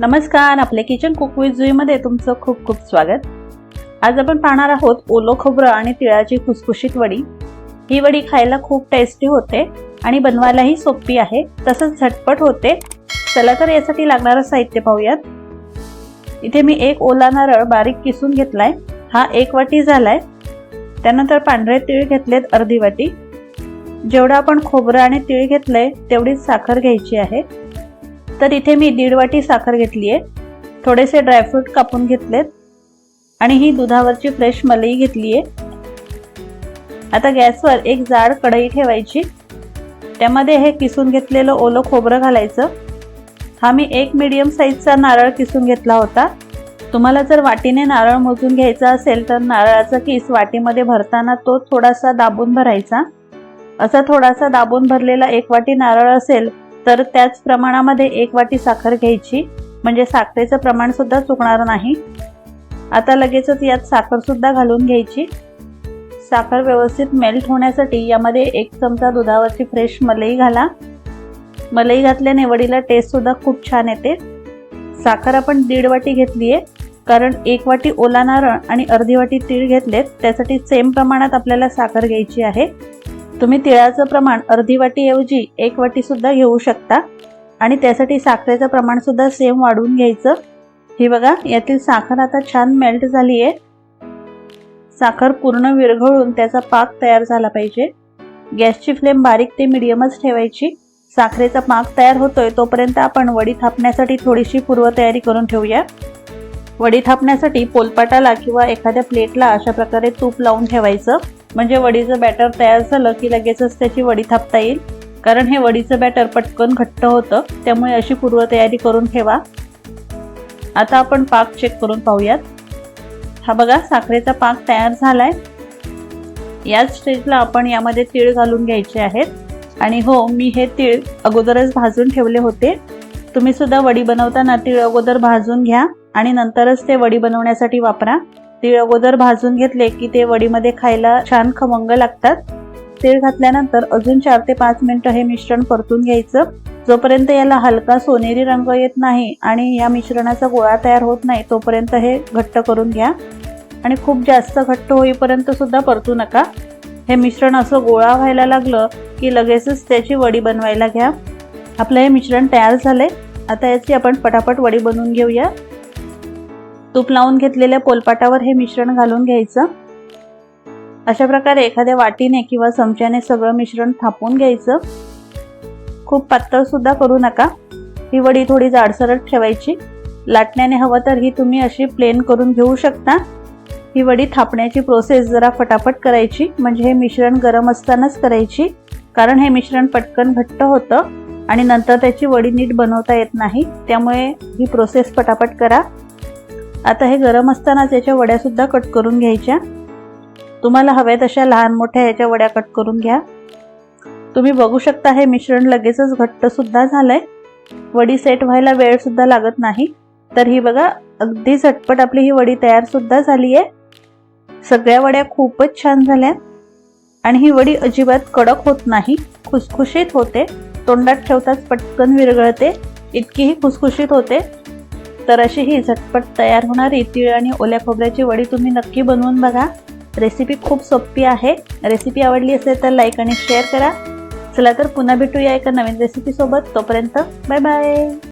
नमस्कार आपल्या kitchen cook with जुईमध्ये तुमचं खूप खूप स्वागत. आज आपण पाहणार आहोत ओलो खोबरं आणि तिळाची खुसखुशीत वडी. ही वडी खायला खूप टेस्टी होते आणि बनवायलाही सोपी आहे. तसंच झटपट होते. चला तर यासाठी लागणारं साहित्य पाहूयात. इथे मी एक ओला नारळ बारीक किसून घेतलाय. हा एक वाटी झालाय. त्यानंतर पांढरे तीळ घेतलेत अर्धी वाटी. जेवढं आपण खोबरं आणि तीळ घेतलंय तेवढीच साखर घ्यायची आहे. तर इथे मी दीड वाटी साखर घेतली आहे थोडेसे ड्रायफ्रूट कापून घेतलेत. आणि ही दुधावरची फ्रेश मलई घेतली आहे आता गॅसवर एक जाड कढई ठेवायची. त्यामध्ये हे किसून घेतलेलं ओलं खोबरं घालायचं. हा मी एक मीडियम साईजचा नारळ किसून घेतला होता. तुम्हाला जर वाटीने नारळ मोजून घ्यायचा असेल तर नारळाचा किस वाटीमध्ये भरताना तो थोडासा दाबून भरायचा. असा थोडासा दाबून भरलेला एक वाटी नारळ असेल तर त्याच प्रमाणामध्ये एक वाटी साखर घ्यायची. म्हणजे साखरेचं प्रमाण सुद्धा चुकणार नाही. आता लगेचच यात साखर सुद्धा घालून घ्यायची. साखर व्यवस्थित मेल्ट होण्यासाठी यामध्ये एक चमचा दुधावरची फ्रेश मलई घाला. मलई घातल्याने वडीला टेस्ट सुद्धा खूप छान येते. साखर आपण दीड वाटी घेतली आहे कारण एक वाटी ओला नारळ आणि अर्धी वाटी तीळ घेतलेत. त्यासाठी सेम प्रमाणात आपल्याला साखर घ्यायची आहे. तुम्ही तिळाचं प्रमाण अर्धी वाटीऐवजी एक वाटी सुद्धा घेऊ शकता. आणि त्यासाठी साखरेचं प्रमाण सुद्धा सेम वाढवून घ्यायचं. ही बघा यातील साखर आता छान मेल्ट झाली आहे साखर पूर्ण विरघळून त्याचा पाक तयार झाला पाहिजे. गॅसची फ्लेम बारीक ते मिडियमच ठेवायची. साखरेचा पाक तयार होतोय तोपर्यंत आपण वडी थापण्यासाठी थोडीशी पूर्वतयारी करून ठेवूया. वडी थापण्यासाठी पोलपाटाला किंवा एखाद्या प्लेटला अशा प्रकारे तूप लावून ठेवायचं. म्हणजे वडीचं बॅटर तयार झालं की लगेचच त्याची वडी थापता येईल. कारण हे वडीचं बॅटर पटकन घट्ट होतं त्यामुळे अशी पूर्वतयारी करून ठेवा. आता आपण पाक चेक करून पाहूयात. हा बघा साखरेचा पाक तयार झालाय. याच स्टेजला आपण यामध्ये तीळ घालून घ्यायचे आहेत. आणि हो मी हे तीळ अगोदरच भाजून ठेवले होते. तुम्ही सुद्धा वडी बनवताना तीळ अगोदर भाजून घ्या आणि नंतरच ते वडी बनवण्यासाठी वापरा. तीळ अगोदर भाजून घेतले की ते वडीमध्ये खायला छान खमंग लागतात. तीळ घातल्यानंतर अजून चार ते पाच मिनिटं हे मिश्रण परतून घ्यायचं. जोपर्यंत याला हलका सोनेरी रंग येत नाही आणि या मिश्रणाचा गोळा तयार होत नाही तोपर्यंत हे घट्ट करून घ्या. आणि खूप जास्त घट्ट होईपर्यंत सुद्धा परतू नका. हे मिश्रण असं गोळा व्हायला लागलं की लगेचच त्याची वडी बनवायला घ्या. आपलं हे मिश्रण तयार झाले आता याची आपण पटापट वडी बनवून घेऊया. तूप लावून घेतलेल्या पोलपाटावर हे मिश्रण घालून घ्यायचं. अशा प्रकारे एखाद्या वाटीने किंवा चमच्याने सगळं मिश्रण थापून घ्यायचं. खूप पातळ सुद्धा करू नका. ही वडी थोडी जाडसरट ठेवायची. लाटण्याने हवं तर ही तुम्ही अशी प्लेन करून घेऊ शकता. ही वडी थापण्याची प्रोसेस जरा फटाफट करायची. म्हणजे हे मिश्रण गरम असतानाच करायची. कारण हे मिश्रण पटकन घट्ट होतं आणि नंतर त्याची वडी नीट बनवता येत नाही. त्यामुळे ही प्रोसेस पटापट करा. आता हे गरम असतानाच याच्या वड्यासुद्धा कट करून घ्यायच्या. तुम्हाला हव्या तशा लहान मोठ्या याच्या वड्या कट करून घ्या. तुम्ही बघू शकता हे मिश्रण लगेचच घट्टसुद्धा झालं आहे वडी सेट व्हायला वेळसुद्धा लागत नाही. तर ही बघा अगदी झटपट आपली ही वडी तयारसुद्धा झाली आहे सगळ्या वड्या खूपच छान झाल्या. आणि ही वडी अजिबात कडक होत नाही खुसखुशीत होते. तोंडात ठेवताच पटकन विरघळते. इतकीही खुसखुशीत होते. तर अशी ही झटपट तयार होणारी तीळ आणि ओल्या खोबऱ्याची वडी तुम्ही नक्की बनवून बघा. रेसिपी खूप सोपी आहे. रेसिपी आवडली असेल तर लाईक आणि शेअर करा. चला तर पुन्हा भेटूया एका नवीन रेसिपीसोबत तोपर्यंत बाय बाय